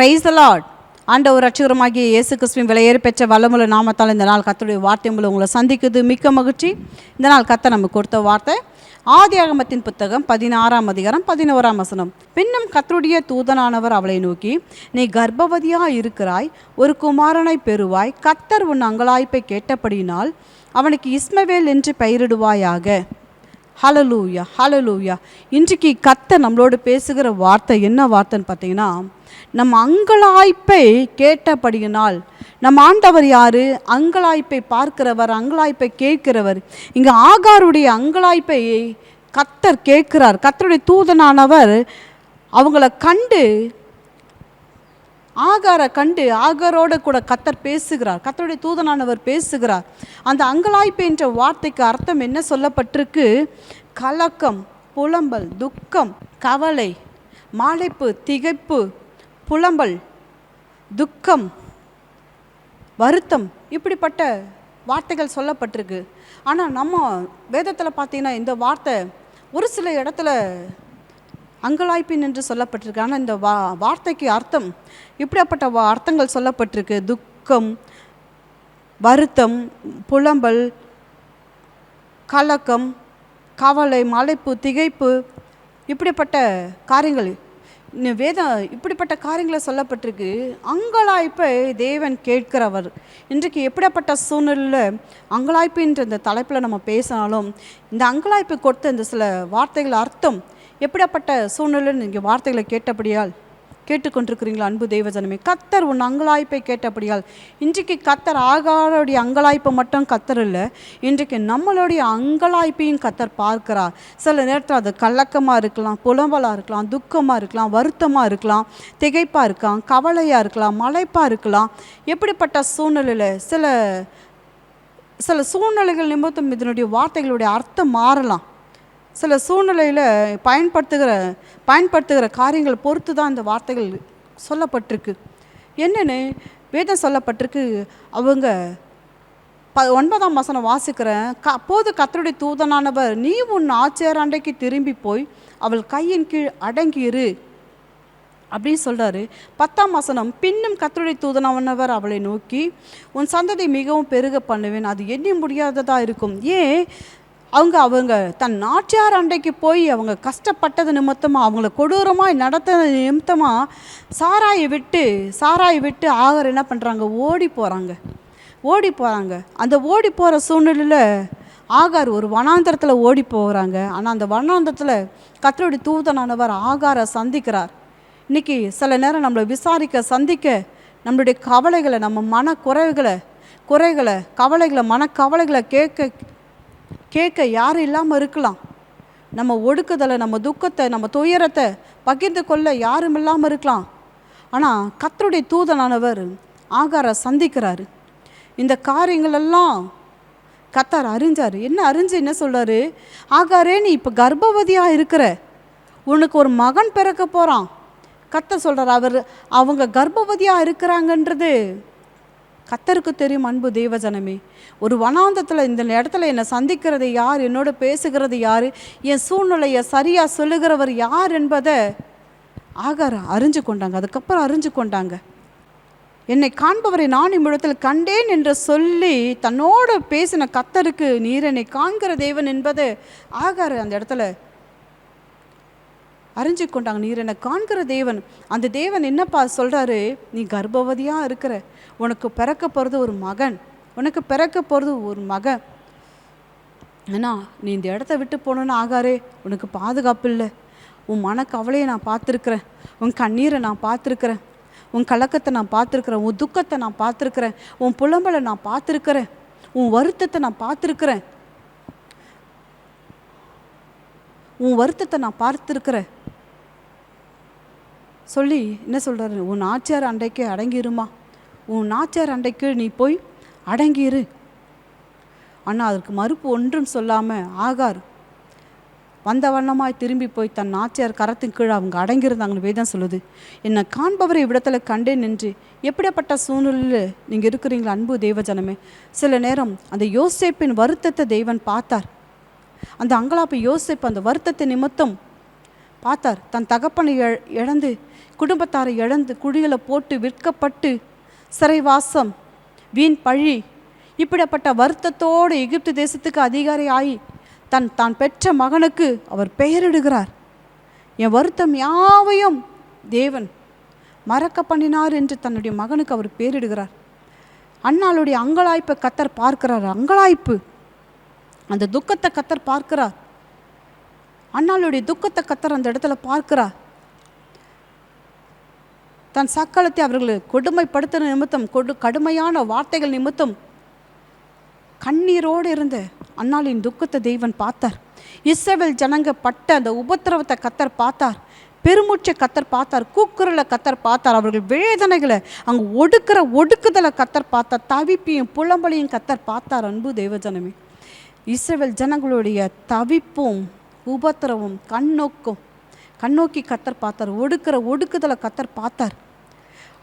Price Lord ஆண்டவர் ரட்சகரமாகிய இயேசு கிறிஸ்துவின் விலையேறு பெற்ற வல்லமுள்ள நாமத்தால் இந்த நாள் கத்தருடைய வார்த்தை மூலம் உங்களை சந்திக்குது. மிக்க மகிழ்ச்சி. இந்த நாள் கத்த நமக்கு கொடுத்த வார்த்தை. ஆதி அகமத்தின் புத்தகம் பதினாறாம் அதிகாரம் பதினோராம் வசனம். பின்னும் கத்தருடைய தூதனானவர் அவளை நோக்கி நீ கர்ப்பவதியாக இருக்கிறாய் ஒரு குமாரனை பெறுவாய். கத்தர் உன் அங்கலாய்ப்பை கேட்டபடியினால் அவனுக்கு இஸ்மவேல் என்று பெயரிடுவாயாக. ஹலலூயா ஹலலூயா இன்றைக்கு கத்த நம்மளோடு பேசுகிற வார்த்தை என்ன வார்த்தைன்னு பார்த்தீங்கன்னா நம்ம அங்கலாய்ப்பை கேட்டபடியினால் நம்ம ஆண்டவர் யார்? அங்கலாய்ப்பை பார்க்கிறவர் அங்கலாய்ப்பை கேட்கிறவர். இங்கே ஆகாருடைய அங்கலாய்ப்பை கத்தர் கேட்கிறார். கத்தருடைய தூதனானவர் அவங்கள கண்டு ஆகாரை கண்டு ஆகாரோட கூட கத்தர் பேசுகிறார். கத்தருடைய தூதனானவர் பேசுகிறார். அந்த அங்கலாய்ப்பு என்ற வார்த்தைக்கு அர்த்தம் என்ன சொல்லப்பட்டிருக்கு? கலக்கம் புலம்பல் துக்கம் கவலை மாலைப்பு திகைப்பு புலம்பல் துக்கம் வருத்தம் இப்படிப்பட்ட வார்த்தைகள் சொல்லப்பட்டிருக்கு. ஆனால் நம்ம வேதத்தில் பார்த்தீங்கன்னா இந்த வார்த்தை ஒரு சில இடத்துல அங்கலாய்ப்பின் என்று சொல்லப்பட்டிருக்கு. ஆனால் இந்த வா வார்த்தைக்கு அர்த்தம் இப்படிப்பட்ட வா அர்த்தங்கள் சொல்லப்பட்டிருக்கு. துக்கம் வருத்தம் புலம்பல் கலக்கம் கவலை மலைப்பு திகைப்பு இப்படிப்பட்ட காரியங்கள். இந்த வேதம் இப்படிப்பட்ட காரியங்களை சொல்லப்பட்டிருக்கு. அங்கலாய்ப்பை தேவன் கேட்கிறவர். இன்றைக்கு எப்படிப்பட்ட சூழ்நிலையில் அங்கலாய்ப்புன்ற இந்த தலைப்பில் நம்ம பேசினாலும் இந்த அங்கலாய்ப்பு கொடுத்த இந்த சில வார்த்தைகள் அர்த்தம் எப்படிப்பட்ட சூழ்நிலையில் நீங்கள் வார்த்தைகளை கேட்டபடியால் கேட்டுக்கொண்டிருக்கிறீங்களா அன்பு தெய்வஜனமே கத்தர் உன் அங்கலாய்ப்பை கேட்டபடியால். இன்றைக்கு கத்தர் ஆகாருடைய அங்கலாய்ப்பை மட்டும் கத்தர் இல்லை இன்றைக்கு நம்மளுடைய அங்கலாய்ப்பையும் கத்தர் பார்க்கிறார். சில நேரத்தில் அது கலக்கமாக இருக்கலாம் புலம்பலாக இருக்கலாம் துக்கமாக இருக்கலாம் வருத்தமாக இருக்கலாம் திகைப்பாக இருக்கலாம் கவலையாக இருக்கலாம் மலைப்பாக இருக்கலாம். எப்படிப்பட்ட சூழ்நிலையில் சில சில சூழ்நிலைகள் நிமித்தம் இதனுடைய வார்த்தைகளுடைய அர்த்தம் மாறலாம். சில சூழ்நிலையில் பயன்படுத்துகிற பயன்படுத்துகிற காரியங்கள் பொறுத்து தான் இந்த வார்த்தைகள் சொல்லப்பட்டிருக்கு. என்னென்னு வேதம் சொல்லப்பட்டிருக்கு. அவங்க ப ஒன்பதாம் வசனம் வாசிக்கிறேன். க அப்போது கத்தருடைய தூதனானவர் நீ உன் ஆச்சியார் அண்டைக்கு திரும்பி போய் அவள் கையின் கீழ் அடங்கியிரு. அப்படின்னு சொல்கிறாரு பத்தாம் வசனம் பின்னும் கத்தருடைய தூதனானவர் அவளை நோக்கி உன் சந்ததி மிகவும் பெருக பண்ணுவேன். அது எண்ணி முடியாததாக இருக்கும். ஏன்? அவங்க அவங்க தன் நாட்டியார் அண்டைக்கு போய் அவங்க கஷ்டப்பட்டது நிமித்தமாக அவங்கள கொடூரமாக நடத்தது நிமித்தமாக சாராயை விட்டு சாராயை விட்டு ஆகர் என்ன பண்ணுறாங்க ஓடி போகிறாங்க ஓடி போகிறாங்க அந்த ஓடி போகிற சூழ்நிலையில் ஆகார் ஒரு வனாந்திரத்தில் ஓடி போகிறாங்க ஆனால் அந்த வனாந்திரத்தில் கத்தருடைய தூதனானவர் ஆகாரை சந்திக்கிறார். இன்னைக்கு சில நேரம் நம்மளை விசாரிக்க சந்திக்க நம்மளுடைய கவலைகளை நம்ம மன குறைகளை குறைகளை கவலைகளை மனக்கவலைகளை கேட்க கேட்க யாரும் இல்லாமல் இருக்கலாம். நம்ம ஒடுக்குதலை நம்ம துக்கத்தை நம்ம துயரத்தை பகிர்ந்து கொள்ள யாரும் இல்லாமல் இருக்கலாம். ஆனால் கத்தருடைய தூதனானவர் ஆகாரை சந்திக்கிறாரு. இந்த காரியங்களெல்லாம் கத்தார் அறிஞ்சார். என்ன அறிஞ்சு என்ன சொல்கிறாரு ஆகாரே நீ இப்போ கர்ப்பவதியாக இருக்கிற. உனக்கு ஒரு மகன் பிறக்க போகிறான் கத்த சொல்கிறார் அவர் அவங்க கர்ப்பவதியாக இருக்கிறாங்கன்றது கத்தருக்கு தெரியும் அன்பு தேவஜனமே. ஒரு வனாந்தத்தில் இந்த இடத்துல என்னை சந்திக்கிறது யார்? என்னோட பேசுகிறது யார்? என் சூழ்நிலையை சரியாக சொல்லுகிறவர் யார் என்பதை ஆகார அறிஞ்சு கொண்டாங்க. அதுக்கப்புறம் அறிஞ்சு கொண்டாங்க. என்னை காண்பவரை நான் இம்மிடத்தில் கண்டேன் என்று சொல்லி தன்னோடு பேசின கத்தருக்கு நீர் என்னை காண்கிற தேவன் என்பது ஆகாரு அந்த இடத்துல அறிஞ்சு கொண்டாங்க. நீர் என்னை காண்கிற தேவன். அந்த தேவன் என்னப்பா சொல்கிறாரு நீ கர்ப்பவதியாக இருக்கிற. உனக்கு பிறக்க போகிறது ஒரு மகன். உனக்கு பிறக்க போகிறது ஒரு மகன். ஏன்னா நீ இந்த இடத்த விட்டு போனோன்னு ஆகாரே உனக்கு பாதுகாப்பு இல்லை. உன் மனக்கவலையை நான் பார்த்துருக்குறேன். உன் கண்ணீரை நான் பார்த்துருக்குறேன். உன் கலக்கத்தை நான் பார்த்துருக்குறேன். உன் துக்கத்தை நான் பார்த்துருக்குறேன். உன் புலம்பலை நான் பார்த்துருக்குறேன். உன் வருத்தத்தை நான் பார்த்துருக்குறேன். உன் வருத்தத்தை நான் பார்த்துருக்குறேன். சொல்லி என்ன சொல்கிறாரு உன் நாச்சியார் அண்டைக்கு அடங்கிருமா? உன் நாச்சியார் அண்டைக்கு நீ போய் அடங்கியிரு ஆனால் அதற்கு மறுப்பு ஒன்றும் சொல்லாமல் ஆகார் வந்த வண்ணமாய் திரும்பி போய் தன் நாச்சியார் கரத்தின் கீழ் அவங்க அடங்கியிருந்தாங்கன்னு வேதம் சொல்லுது. என்னை காண்பவரை இவ்விடத்தில் கண்டேன் நின்று எப்படிப்பட்ட சூழ்நிலையில் நீங்கள் இருக்கிறீங்களா அன்பு தேவஜனமே? சில நேரம் அந்த யோசேப்பின் வருத்தத்தை தெய்வன் பார்த்தார். அந்த அங்கலாப்பு யோசேப்பு அந்த வருத்தத்தை நிமித்தம் பார்த்தார். தன் தகப்பனை இழந்து குடும்பத்தாரை இழந்து குழிகளை போட்டு விற்கப்பட்டு சிறைவாசம் வீண் பழி இப்படிப்பட்ட வருத்தத்தோடு எகிப்து தேசத்துக்கு அதிகாரி ஆகி தன் தான் பெற்ற மகனுக்கு அவர் பெயரிடுகிறார். என் வருத்தம் யாவையும் தேவன் மறக்க பண்ணினார் என்று தன்னுடைய மகனுக்கு அவர் பேரிடுகிறார் அண்ணாளுடைய அங்கலாய்ப்பை கத்தர் பார்க்கிறார் அங்கலாய்ப்பு. அந்த துக்கத்தை கத்தர் பார்க்கிறார். அண்ணாளுடைய துக்கத்தை கத்தர் அந்த இடத்துல பார்க்கிறார். தன் சக்களத்தை அவர்கள் கொடுமைப்படுத்தின நிமித்தம் கொடு கடுமையான வார்த்தைகள் நிமித்தம் கண்ணீரோடு இருந்த அன்னாளின் துக்கத்தை தெய்வன் பார்த்தார். இஸ்ரவேல் ஜனங்க பட்ட அந்த உபத்திரவத்தை கத்தர் பார்த்தார். பெருமூச்சை கத்தர் பார்த்தார். கூக்குரலை கத்தர் பார்த்தார். அவர்கள் வேதனைகளை அங்கே ஒடுக்கிற ஒடுக்குதலை கத்தர் பார்த்தார். தவிப்பையும் புலம்பலையும் கத்தர் பார்த்தார். அன்பு தெய்வஜனமே இஸ்ரவேல் ஜனங்களுடைய தவிப்பும் உபத்திரவும் கண்ணோக்கும் கண்ணோக்கி கத்தர் பார்த்தார் ஒடுக்கிற ஒடுக்குதலை கத்தர் பார்த்தார்.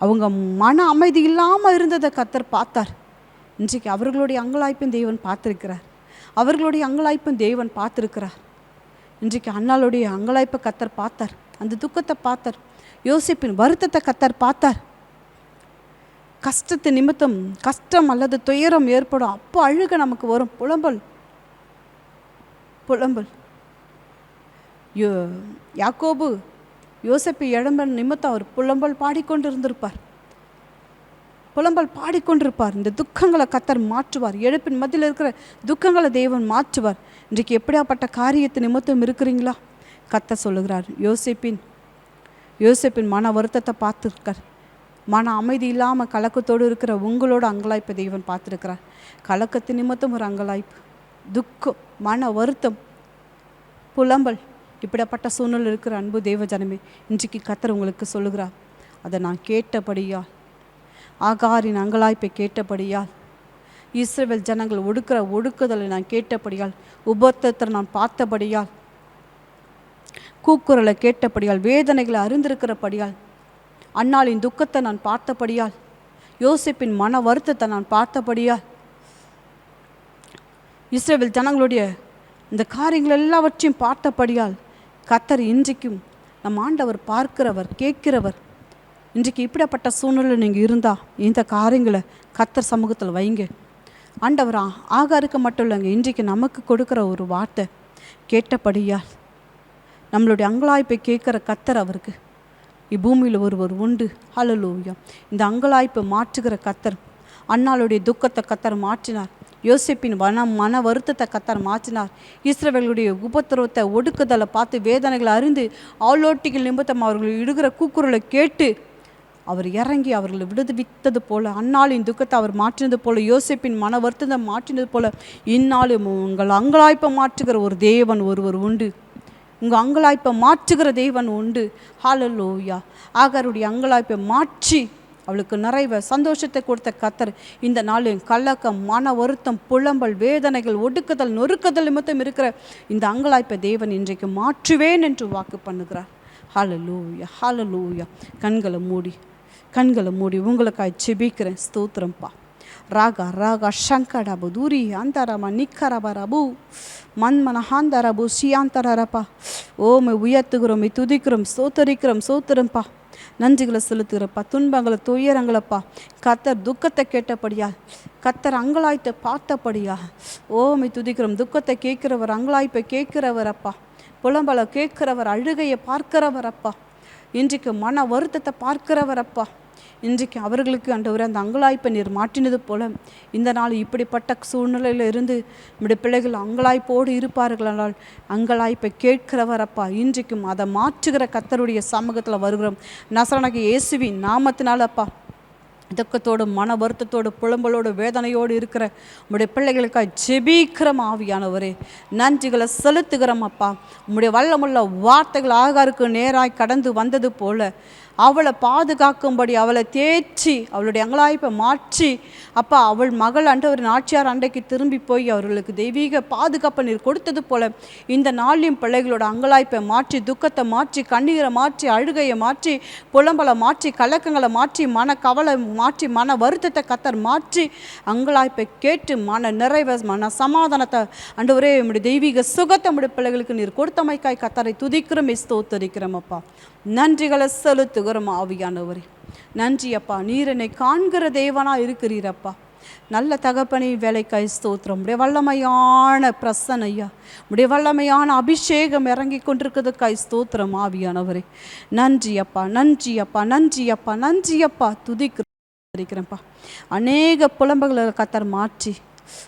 அவங்க மன அமைதி இல்லாமல் இருந்ததை கத்தர் பார்த்தார். இன்றைக்கு அவர்களுடைய அங்கலாய்ப்பும் தேவன் பார்த்துருக்கிறார். அவர்களுடைய அங்கலாய்ப்பும் தேவன் பார்த்துருக்கிறார். இன்றைக்கு அண்ணாளுடைய அங்கலாய்ப்பை கத்தர் பார்த்தார். அந்த துக்கத்தை பார்த்தார். யோசிப்பின் வருத்தத்தை கத்தர் பார்த்தார். கஷ்டத்து நிமித்தம் கஷ்டம் அல்லது துயரம் ஏற்படும் அப்போ அழுக நமக்கு வரும் புலம்பல். புலம்பல். யோ யாக்கோபு யோசப்பு இழம்பன் நிமித்தம் அவர் புலம்பல் பாடிக்கொண்டிருந்திருப்பார். புலம்பல் பாடிக்கொண்டிருப்பார். இந்த துக்கங்களை கத்தர் மாற்றுவார். எழுப்பின் மத்தியில் இருக்கிற துக்கங்களை தேவன் மாற்றுவார். இன்றைக்கு எப்படியாப்பட்ட காரியத்து நிமித்தம் இருக்கிறீங்களா? கத்த சொல்லுகிறார் யோசிப்பின் யோசிப்பின் மன வருத்தத்தை பார்த்துருக்கார். மன அமைதி இல்லாமல் கலக்கத்தோடு இருக்கிற உங்களோட அங்கலாய்ப்பை தெய்வன் பார்த்துருக்கிறார். கலக்கத்து நிமித்தம் ஒரு அங்கலாய்ப்பு. துக்கம் மன வருத்தம் புலம்பல். இப்படிப்பட்ட சூழ்நிலை இருக்கிற அன்பு தேவ ஜனமே இன்றைக்கு கத்தர் உங்களுக்கு சொல்லுகிறார் அதை நான் கேட்டபடியால் ஆகாரின் அங்கலாய்ப்பை கேட்டபடியால் இஸ்ரேல் ஜனங்கள் ஒடுக்கிற ஒடுக்குதலை நான் கேட்டபடியால் உபத்தத்தை நான் பார்த்தபடியால் கூக்குரலை கேட்டபடியால் வேதனைகளை அறிந்திருக்கிறபடியால் அன்னாளின் துக்கத்தை நான் பார்த்தபடியால் யோசிப்பின் மன வருத்தத்தை நான் பார்த்தபடியால் இஸ்ரேல் ஜனங்களுடைய இந்த காரியங்கள் எல்லாவற்றையும் பார்த்தபடியால் கத்தர் இன்றைக்கும் நம் ஆண்டவர் பார்க்கிறவர் கேட்கிறவர். இன்றைக்கு இப்படிப்பட்ட சூழ்நிலை நீங்கள் இருந்தால் இந்த காரியங்களை கத்தர் சமூகத்தில் வைங்க. ஆண்டவர் ஆ- ஆகாருக்கு மட்டும் இல்லைங்க இன்றைக்கு நமக்கு கொடுக்குற ஒரு வார்த்தை கேட்டபடியால். நம்மளுடைய அங்கலாய்ப்பை கேட்குற கத்தர் அவருக்கு. இப்பூமியில் ஒருவர் உண்டு. ஹalleluya. இந்த அங்கலாய்ப்பை மாற்றுகிற கத்தர். அண்ணாளுடைய துக்கத்தை கத்தர் மாற்றினார். யோசிப்பின் வன மன வருத்தத்தை கத்தார் மாற்றினார். இஸ்ரவேலுடைய உபத்திரவத்தை ஒடுக்குதலை பார்த்து வேதனைகளை அறிந்து ஆளோட்டிகள் நிமித்தம் அவர்கள் இடுகிற கூக்குரலை கேட்டு அவர் இறங்கி அவர்களை விடுவித்தது போல அந்நாளின் துக்கத்தை அவர் மாற்றினது போல யோசிப்பின் மன வருத்தத்தை மாற்றினது போல இந்நாளும் உங்கள் அங்கலாய்ப்பை மாற்றுகிற ஒரு தேவன் ஒருவர் உண்டு. உங்கள் அங்கலாய்ப்பை மாற்றுகிற தேவன் உண்டு. ஹalleluya ஆகருடைய அங்கலாய்ப்பை மாற்றி அவளுக்கு நிறைவ சந்தோஷத்தை கொடுத்த கத்தர் இந்த நாளில் கலக்கம் மன வருத்தம் புலம்பல் வேதனைகள் ஒடுக்குதல் நொறுக்குதல் நிமித்தம் இருக்கிற இந்த அங்கலாய்ப்பை தேவன் இன்றைக்கு மாற்றுவேன் என்று வாக்கு பண்ணுகிறார். ஹாலலூயா ஹாலலூயா கண்களை மூடி கண்களை மூடி உங்களுக்காய் செபிக்கிறேன் ஸ்தோத்திரம்ப்பா ராகா ராகா சங்கடாபு தூரி அந்தரமா நிக்கரபா ரபு மண்மன ஹாந்தரபு சியாந்தரப்பா ஓமை உயர்த்துகிறோம் துதிக்கிறோம் சோத்தரிக்கிறோம் சோத்திரம்ப்பா நன்றிகளை செலுத்துகிறப்பா துன்பங்களை துயரங்களப்பா. கத்தர் துக்கத்தை கேட்டபடியா. கத்தர் அங்கலாய்த்தை பார்த்தபடியா. ஓமை துதிக்கிறோம். துக்கத்தை கேட்கிறவர் அங்கலாய்ப்பை கேட்கிறவர் அப்பா புலம்பலை கேட்கிறவர் அழுகையை பார்க்கிறவர் அப்பா இன்றைக்கு மன வருத்தத்தை பார்க்கிறவர் அப்பா இன்றைக்கு அவர்களுக்கு ஆண்டவரே அந்த அங்கலாய்ப்பை நீர் மாற்றினது போல இந்த நாள் இப்படிப்பட்ட சூழ்நிலையில் இருந்து நம்முடைய பிள்ளைகள் அங்கலாய்ப்போடு இருப்பார்களானால் அங்கலாய்ப்பை கேட்கிறவர் அப்பா இன்றைக்கும் அதை மாற்றுகிற கத்தருடைய சமூகத்தில் வருகிறோம். நசரனக இயேசுவின் நாமத்தினாலப்பா துக்கத்தோடு மன வருத்தத்தோடு புலம்பலோடு வேதனையோடு இருக்கிற உங்களுடைய பிள்ளைகளுக்காக ஜெபிக்கிறோம் ஆவியானவரே. நன்றிகளை செலுத்துகிறோம் அப்பா. உங்களுடைய வல்லமுள்ள வார்த்தைகள் ஆகாருக்கு நேராய் கடந்து வந்தது போல அவளை பாதுகாக்கும்படி அவளை தேற்றி அவளுடைய அங்கலாய்ப்பை மாற்றி அப்பா அவள் மகள் அண்டவர் நாச்சியார் அண்டைக்கு திரும்பி போய் அவர்களுக்கு தெய்வீக பாதுகாப்பை நீர் கொடுத்தது போல இந்த நாளிலும் பிள்ளைகளோட அங்கலாய்ப்பை மாற்றி துக்கத்தை மாற்றி கண்ணீரை மாற்றி அழுகையை மாற்றி புலம்பலை மாற்றி கலக்கங்களை மாற்றி மன கவலை மாற்றி மன வருத்தத்தை கத்தர் மாற்றி அங்கலாய்ப்பை கேட்டு மன நிறைவை மன சமாதானத்தை அண்டவரே நம்முடைய தெய்வீக சுகத்தை நம்முடைய பிள்ளைகளுக்கு நீர் கொடுத்தமைக்காய் கத்தரை துதிக்கிறோம் ஸ்தோத்தரிக்கிறோம் அப்பா. நன்றிகளை செலுத்துகிறோம் ஆவியானவரே. நன்றி அப்பா. நீர் என்னை காண்கிற தேவனாக இருக்கிறீரப்பா நல்ல தகப்பனை வேலைக்காய் ஸ்தோத்திரம். உடைய வல்லமையான பிரசனையா உடைய வல்லமையான அபிஷேகம் இறங்கி கொண்டிருக்கிறதுக்காய் ஸ்தோத்திரம் ஆவியானவரே. நன்றி அப்பா நன்றி அப்பா நன்றி அப்பா நன்றி அப்பா. துதிக்கிறேன்ப்பா. அநேக புலம்புகளை கத்தர் மாற்றி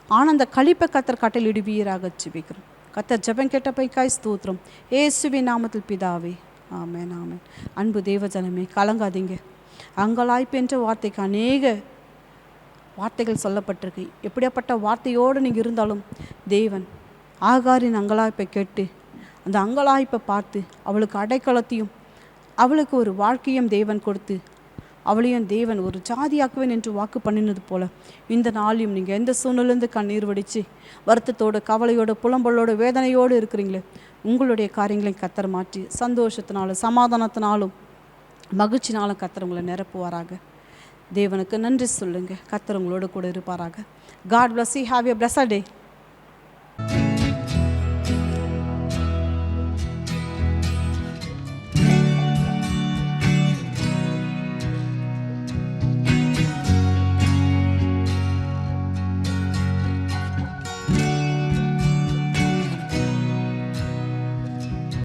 ஆனந்த கழிப்பை கத்தர் கட்டல் இடுவீராக வைக்கிறோம் கத்தர் ஜபம் கேட்ட பைக்காய் ஸ்தோத்திரம். ஏசுவி நாமத்தில் பிதாவே. ஆமேன் ஆமேன். அன்பு தேவஜனமே கலங்காதீங்க. அங்கலாய்ப்பு என்ற வார்த்தைக்கு அநேக வார்த்தைகள் சொல்லப்பட்டிருக்கு. எப்படியாப்பட்ட வார்த்தையோடு நீங்கள் இருந்தாலும் தேவன் ஆகாரின் அங்கலாய்ப்பை கேட்டு அந்த அங்கலாய்ப்பை பார்த்து அவளுக்கு அடைக்கலத்தையும் அவளுக்கு ஒரு வாழ்க்கையும் தேவன் கொடுத்து அவளையும் தேவன் ஒரு ஜாதியாக்குவேன் என்று வாக்கு பண்ணினது போல இந்த நாளையும் நீங்கள் எந்த சூழ்நிலேருந்து கண்ணீர் வடித்து வருத்தத்தோடு கவலையோடு புலம்பலோடு வேதனையோடு இருக்கிறீங்களே உங்களுடைய காரியங்களையும் கத்தர் மாற்றி சந்தோஷத்தினாலும் சமாதானத்தினாலும் மகிழ்ச்சினாலும் கத்தர் உங்களை நிரப்புவாராக. தேவனுக்கு நன்றி சொல்லுங்கள் கத்தர் உங்களோடு கூட இருப்பாராக. God bless you have a bless day